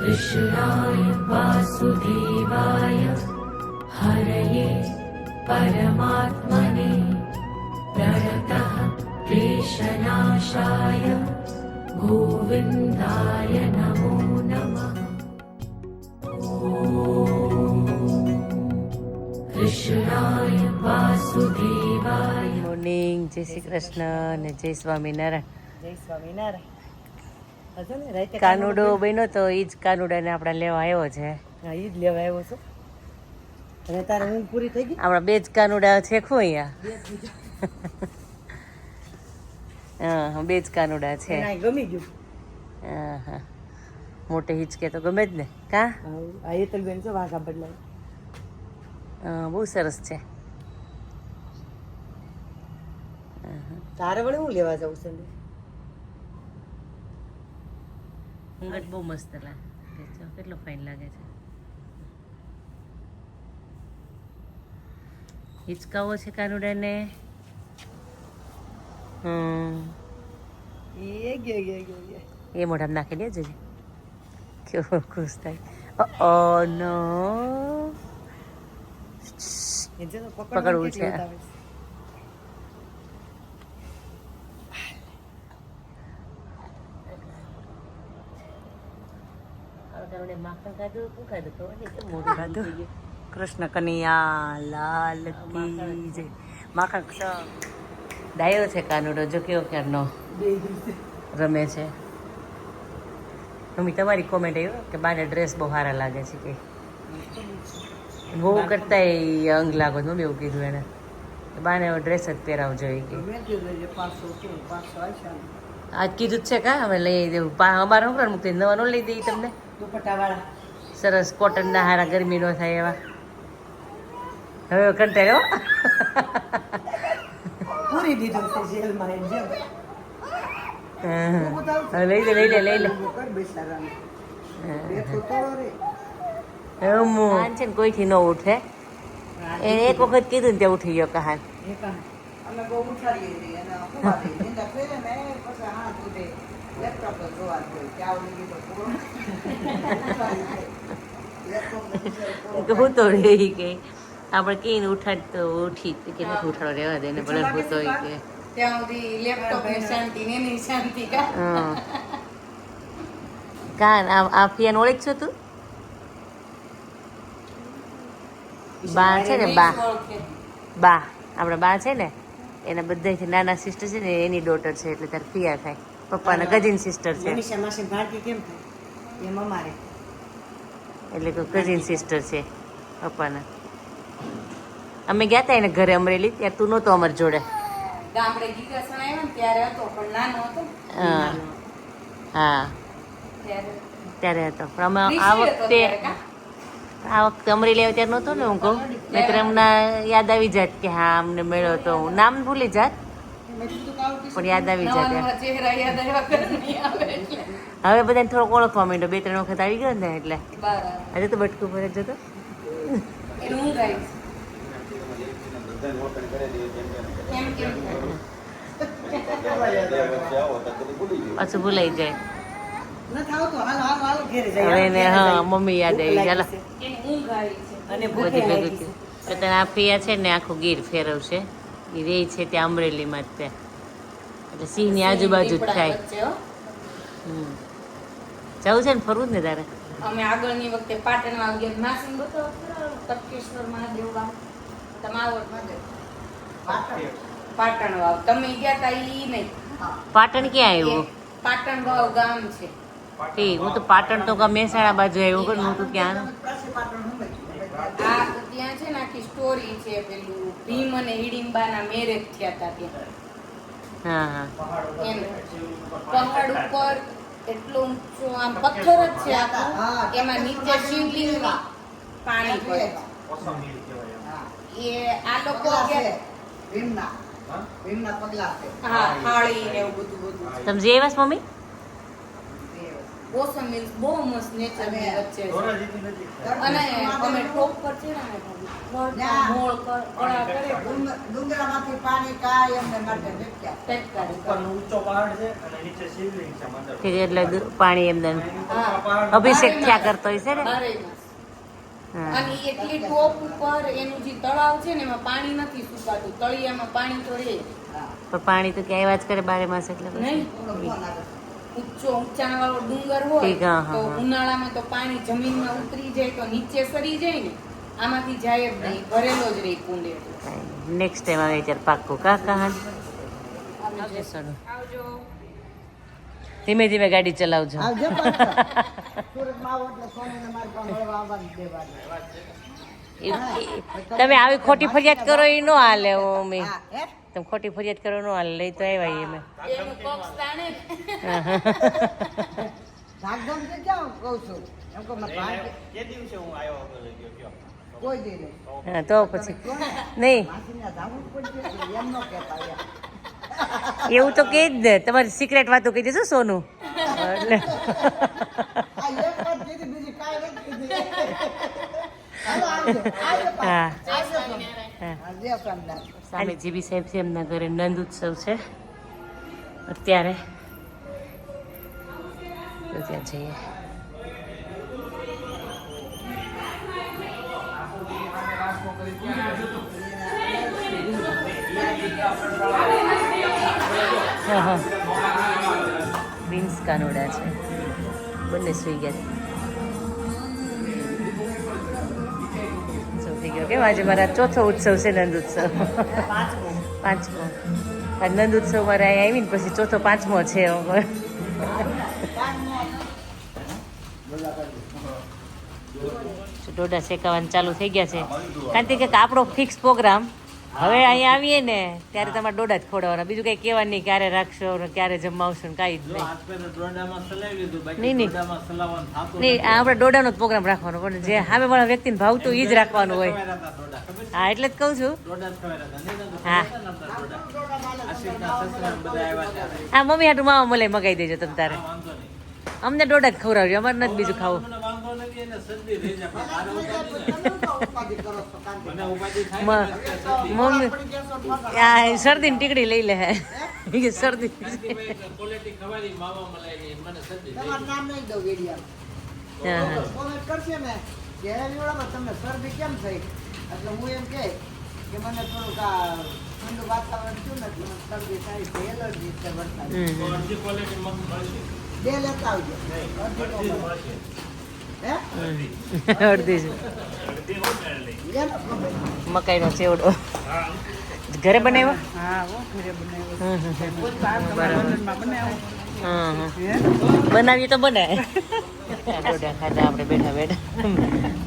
कृष्णाय वासुदेवाय हरये परमात्मने प्रणतः क्लेशनाशाय गोविन्दाय नमो नमः कृष्णाय वासुदेवाय મોર્નિંગ જય શ્રી કૃષ્ણ અને જય સ્વામિનારાયણ જય સ્વામિનારાયણ હશે ને રાતે કાનુડો બન્યો તો એ જ કાનુડાને આપણે લેવા આવ્યો છે. હા એ જ લેવા આવ્યો છો. અને તારે ઊંઘ પૂરી થઈ ગઈ? આપણા બે જ કાનુડા છે ખો અહીંયા. હા હા, બે જ કાનુડા છે. ગમી ગયું. હા હા. મોટે હિચકે તો ગમે જ ને. કા? આ હેતલબેન છે વાઘા બદલાય. હા, બહુ સરસ છે. તારે વળી હું લેવા જાઉં છે ને? ઘૂંઘટ બહુ મસ્ત લાગે છે. કેટલો ફાઇન લાગે છે. હિચકાવો છે કાનુડાને. હમ. એ ગયો ગયો ગયો ગયો એ. મોઢામાં નાખી દે જજે કેવો ખુશ થાય. ઓ નો. પકડવું છે. ઉતાવળ માખણ ખાધું શું. કૃષ્ણ કનૈયા લાલ કી જય માખણ ડાયો છે કાનુડો જો કેવો ક્યારનો રમે છે મમ્મી તમારી કોમેન્ટ આવ્યો કે બાને ડ્રેસ બહુ સારા લાગે છે કે બહુ કરતા અંગ લાગો. મમ્મી એવું કીધું એને બાને ડ્રેસ જ પહેરાવજો એ કે આજ કીધું જ છે કા અમે લઈ દેવું અમારે છોકરાને મૂકી નવાનો લઈ દઈએ તમને દુપટ્ટા વાળા સરસ કોટનના હારા ગરમી નો થાય એવા. હવે કંટાળ્યો? પૂરી દીધું છે જેલમાં એમ જેમ. હવે લઈ લે લઈ લે લઈ લે. કાન છે ને કોઈથી ન ઉઠે. એ એક વખત કીધું ને ઉઠી ગયો કહાન. અમે બહુ ઉઠાડીએ છીએ લેપટોપ જ જોવા તો પૂરો. હું તો રહી ગઈ. આપણે કહીને ઉઠાડ તો ઉઠી કે નથી ઉઠાડો રહેવા દે ને ભલે ભૂતો હોય કે. ત્યાં સુધી લેપટોપની શાંતિ ને એની શાંતિ કા? કાન આ આ ફિયાને ઓળખ છો તું? બા છે ને બા. બા આપણા બા છે ને એના બધાથી નાના સિસ્ટર છે ને એની ડોટર છે એટલે તાર પિયા થાય. પપ્પાના કઝિન સિસ્ટર છે. એટલે કે કઝિન સિસ્ટર છે પપ્પાના. અમે ગયા હતા એને ઘરે અમરેલી ત્યારે તું નહોતો અમારી જોડે. ગામડે ગીગાસણ આવ્યો ને ત્યારે હતો પણ નાનો હતો. હા. હા. ત્યારે. હતો. પણ અમે આ વખતે આ વખતે અમરેલી આવ્યો ત્યારે નહોતો ને હું કહું. નહીતર એમના યાદ આવી જાત કે હા અમને મળ્યો તો હું. નામ ભૂલી જાત. પણ યાદ આવી એટલે. હવે બધાને થોડોક ઓળખવા માંડ્યો. બે ત્રણ વખત આવી ગયો ને એટલે. આજે તો બટકું ભરે જતો. પાછું ભૂલાઈ જાય. હવે હા મમ્મી યાદ આવી ચાલો અને ભૂખે ભેગું તને આ પિયા છે ને આખું ગીર ફેરવશે. એ રે છે ત્યાં અમરેલીમાં જ તે. એટલે સિંહની આજુબાજુ જ થાય. હો. હમ. જવું છે ને ફરવું જ ને તારે? અમે આગળની વખતે પાટણમાં ગયા માસી બતાવો તપકેશ્વર મહાદેવ ગામ તમાવડ મહાદેવ. પાટણ. વાવ. તમે ગયા તા ઈ નહીં. પાટણ ક્યાં આવ્યું? પાટણ વાવ ગામ છે. ઠીક હું તો પાટણ તો મહેસાણા બાજુ આવ્યું હું તો ક્યાં? આ ત્યાં છે ને આખી સ્ટોરી છે પેલું ભીમ અને હિડિંબાના મેરેજ થયા હતા ત્યાં. હા હા. એમ. પહાડ ઉપર એટલું ઊંચો આમ પથ્થર જ છે આખું. એમાં નીચે શિવલિંગ પાણી પડે છે. એ આ લોકો ભીમના. ભીમના પગલા છે. હા થાળી ને એવું બધું બધું તમે છો મમ્મી? ઓસમ મિલ્સ બહુ મસ્ત નેચરની વચ્ચે છે અને અમે ટોપ પર છે ને ના. મોળ કર- કળા કરે ડુંગરામાંથી પાણી કાય અમને માટે કરે. ઉપરનો ઊંચો પહાડ છે અને નીચે શિવલિંગ છે મંદિર ઠીક એટલે પાણી એમને અભિષેક થયા. કરતો હશે ને બારે માસ. હા. અને એટલી ટોપ ઉપર એનું જે તળાવ છે ને એમાં પાણી નથી સુકાતું તળિયામાં પાણી તો રહે. પણ પાણી તો ક્યાં વાત જ કરે બારે માસ એટલે. નહીં છે. ઊંચો ઊંચાણ વાળો ડુંગર હોય તો ઉનાળામાં તો પાણી જમીનમાં ઉતરી જાય તો નીચે સરી જાય ને આમાંથી જાય જ નહીં ભરેલો જ રહે કુંડે. નેક્સ્ટ ટાઈમ આવે ત્યારે પાક્કું. કા કહાન આવજો. ધીમે ધીમે ગાડી ચલાવજો. તમે આવી ખોટી ફરિયાદ કરો એ નો હાલે હું હા, હે? તમે ખોટી ફરિયાદ કરો નો હાલે લઈ તો આવ્યા અમે. ને. ક્યાં કહું છું? એમ કહું કે દિવસે હું આવ્યો ગયો કયો કોઈ દી નહીં. હા તો પછી. નહીં. ન. એવું તો કહી જ દે. તમારી સિક્રેટ વાતો કહી દેજો સોનું. હા. સામે જીબી સાહેબ છે એમના ઘરે નંદ ઉત્સવ છે. અત્યારે ત્યાં જઈએ. હા હા. પ્રિન્સ કાનોડા છે. બંને સુઈ ગયા. કેમ આજે મારા ચોથો ઉત્સવ છે નંદ ઉત્સવ. પાંચમો. નંદ ઉત્સવ મારે અહીંયા આવીને પછી ચોથો પાંચમો છે હવે. ડોડા શેકાવાનું ચાલુ થઈ ગયા છે. કારણ કે આપણો ફિક્સ પ્રોગ્રામ હવે અહીંયા આવીએ ને ત્યારે તમારે ડોડા જ ખોડાવવાના બીજું કંઈ કહેવાનું નહીં ક્યારે રાખશો ને ક્યારે જમાવશો ને કાંઈ જ નહીં. નહીં, નહીં. આપણે ડોડાનો જ પ્રોગ્રામ રાખવાનો પણ જે સામે વાળા વ્યક્તિને ભાવતું એ જ રાખવાનું હોય? હા એટલે જ કહું છું. હા. આ મમ્મી હાટું માવા મલાઈ મગાવી દેજો તમે તારે. હા. અમને ડોડા જ ખવડાવજો અમારે નથી બીજું ખાવું. શરદી જાય ઉપાધિ કરો છો, મને ઉપાધિ થાય શરદી. મમ્મી. આ શરદીની ટીકડી લઈ લે એ શરદી. ક્વોલિટી ખવાયેલી માવા મલાઈની મને શરદી તમારું નામ નહીં દઉં વીડિયો હા હા. કોમેન્ટ કરશે ને. કે હે તમને શરદી કેમ થઈ? એટલે હું એમ કે મને થોડુંક આ ઠંડુ વાતાવરણ થયું ને મને શરદી થાય છે એલર્જી છે વરસાદ. બે લેતા આવજો. અડધી અડધી ખબર. મકાઈનો ચેવડો. ઘરે બનાવ્યો? બનાવીએ તો બને ખાધા આપણે બેઠા બેઠા.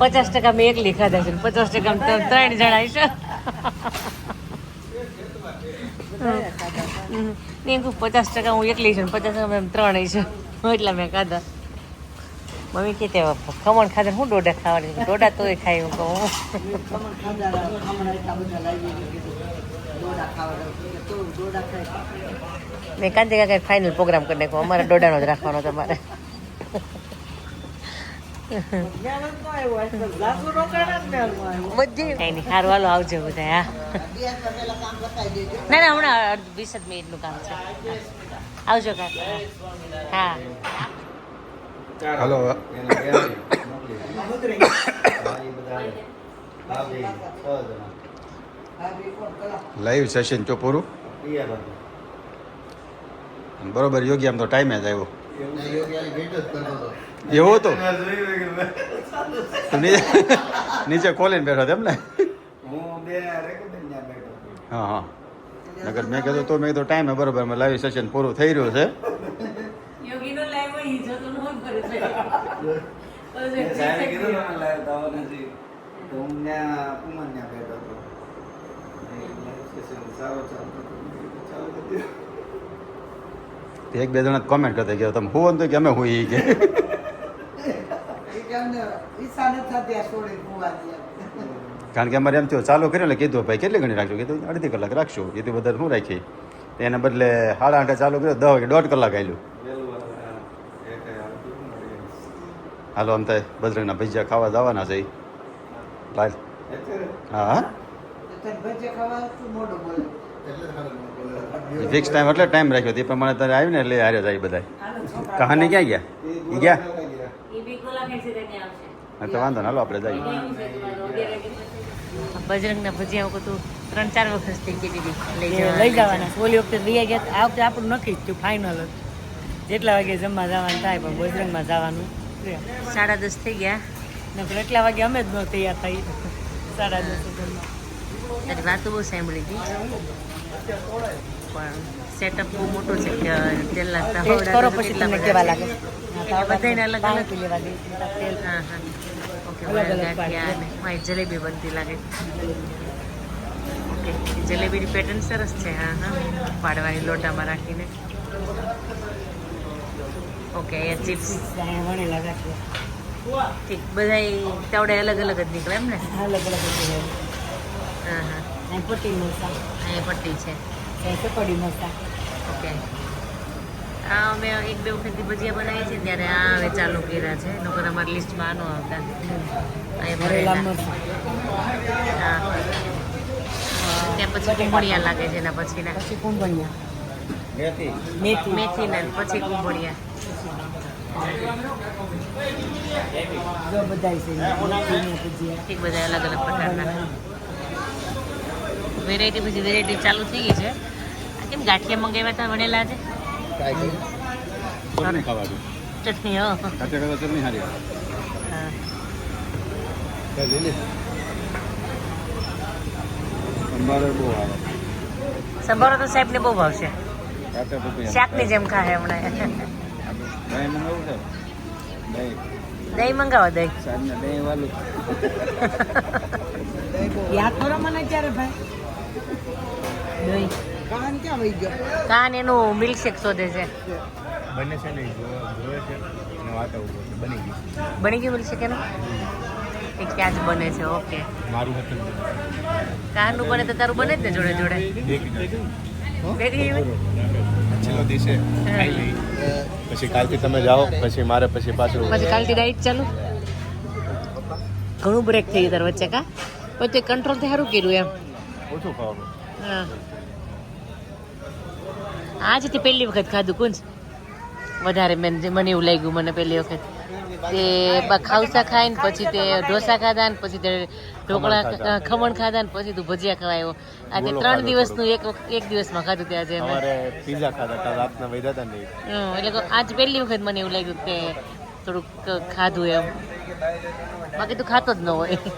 પચાસ ટકા મેં એકલી ખાધા છે ને પચાસ ટકા ત્રણ જણા છે પચાસ ટકા હું એકલી છું ને પચાસ ટકા ત્રણ છે એટલા મેં ખાધા. મમ્મી કે ખમણ ખાધર હું ડોડા ખાવાની ડોડા તોય ખાઈ હું. કહું મેં કાંતિ કાંઈ ફાઇનલ પ્રોગ્રામ કરી નાખ્યો અમારે ડોડાનો જ રાખવાનો તમારે સારું હાલો આવજો બધા હા. ના ના હમણાં વીસ જ મિનિટનું કામ છે. આવજો કાકા હા. હલો હા રિપોર્ટ કરા લાઈવ સેશન તો પૂરું અને બરોબર યોગી આમ તો ટાઈમે જ આવ્યો. એવો હતો તો નીચે નીચે ખોલીને બેઠો હતો એમ ને? હા હા. નગર મેં કીધું તો મેં કીધું ટાઈમે બરોબર મેં લાઈવ સેશન પૂરું થઈ રહ્યું છે યોગીનો લાઈવ ઈ જતો ન હોય કરે છે તે એક બે જણા કોમેન્ટ કરતા ગયા તમે હું તો કે? અમે હું કે. કારણ કે અમારે એમ થયું ચાલુ કર્યું એટલે કીધું ભાઈ કેટલી ઘણી રાખજો? કીધું અડધી કલાક રાખશું. કીધું બધા શું રાખી એના બદલે સાડા આઠે ચાલુ કર્યો દસ વાગે દોઢ કલાક આવેલું હાલો આમ થાય. બજરંગના ભજીયા ખાવા જવાના છે લાલ. હા ફિક્સ ટાઈમ એટલે ટાઈમ રાખ્યો. તે પ્રમાણે તારે આવીને એટલે હારે જાય બધા કહાની ક્યાં ગયા? એ ગયા? હા તો વાંધો ને હાલો આપણે જઈએ. બજરંગના ભજીયા વખત ત્રણ ચાર વખત થઈ ગઈ લઈ જવાના. ઓલી વખતે લઈ ગયા આ વખતે આપણું નક્કી જ થયું ફાઇનલ જ. જેટલા વાગે જમવા જવાનું થાય પણ બજરંગમાં જવાનું. સાડા દસ થઈ ગયા. નકર એટલા વાગે અમે જ ન તૈયાર થઈ. સાડા દસ તારી વાતો બહુ સાંભળી હતી. પણ સેટઅપ બહુ મોટો છે કે તેલના ટેસ્ટ કરો પછી તમને કેવા લાગે? બધાને અલગ અલગ લેવા દે. તેલ હા. હા ઓકે ગાંઠિયા અને મારી જલેબી બનતી લાગે. ઓકે જલેબીની પેટર્ન સરસ છે હા હા. પાડવાની લોટામાં રાખીને. ઓકે એ ચિપ્સ વણેલા રાખીએ ઠીક બધા તવડે અલગ અલગ જ નીકળે એમ ને અલગ અલગ જ. હા હા પટ્ટી મરસા અહીંયા પટ્ટી છે પકોડી મરસા ઓકે આ અમે એક બે વખતથી ભજીયા બનાવીએ છીએ ત્યારે આ હવે ચાલુ કર્યા છે નકર અમારી લિસ્ટમાં આનો આવતા અહીંયા ભરેલા હા ત્યાં પછી કુંભળિયા લાગે છે એના પછીના પછી કુંભણિયા મેથી મેથી મેથી ને પછી કુંભળિયા જો બધાય છે મેથી ને ભજીયા ઠીક બધા અલગ અલગ પ્રકારના વેરાયટી પછી વેરાયટી ચાલુ થઈ ગઈ છે. આ કેમ ગાંઠિયા મંગાવ્યા હતા વણેલા છે ચટણી હો. ચટણી હારી સંભારો તો સાહેબ ને બહુ ભાવશે. શાકની શાકની જેમ ખાય હમણાં. દહીં મંગાવું છે દહીં દહીં મંગાવો દહીં. સાંજના દહીં વાલું. યાદ કરો મને ક્યારે ભાઈ. દહીં. કાન ક્યાં વહી ગયો? કાન એનું મિલ્કશેક શોધે છે. બને છે ને જોવે છે અને વાત આવું છે. બની ગયું. બની ગયું મિલ્કશેક એનું? એ ક્યાં જ બને છે ઓકે. મારું હતું કાનનું બને તો તારું બને જ ને જોડે જોડે ભેગી છેલ્લો દિવસે ખાઈ લઈ પછી કાલથી તમે જાઓ પછી મારે પછી પાછું પછી કાલથી ડાયટ ચાલુ? ઘણું બ્રેક થઈ ગયું વચ્ચે કા? પછી તે કંટ્રોલથી સારું કર્યું એમ. ઓછું ખાવાનું. હા. આજ તે પહેલી વખત ખાધું કુંજ. વધારે મને એવું લાગ્યું મને પહેલી વખત. તે ખાઉસા ખાય ખાઈને પછી તે ઢોસા ખાધા ને પછી તે ઢોકળા ખમણ ખાધા. ને પછી તું ભજીયા ખવાયો. આજે ત્રણ દિવસનું એક એક દિવસમાં ખાધું તે આજે અમારે પીઝા ખાધા હતા રાતના વૈધા હતા ને એટલે આજ પહેલી વખત મને એવું લાગ્યું કે થોડુંક ખાધું એમ. બાકી તો ખાતો જ ન હોય.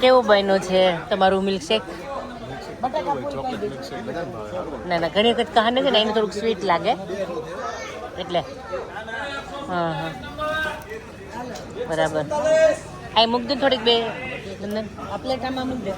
કેવું બન્યું છે તમારું મિલ્કશેક ના ના ઘણી વખત કહાને છે ને એને થોડુંક સ્વીટ લાગે. એટલે હા હા. બરાબર. આ મૂક દે થોડીક બે આ પ્લેટામાં મૂક દે.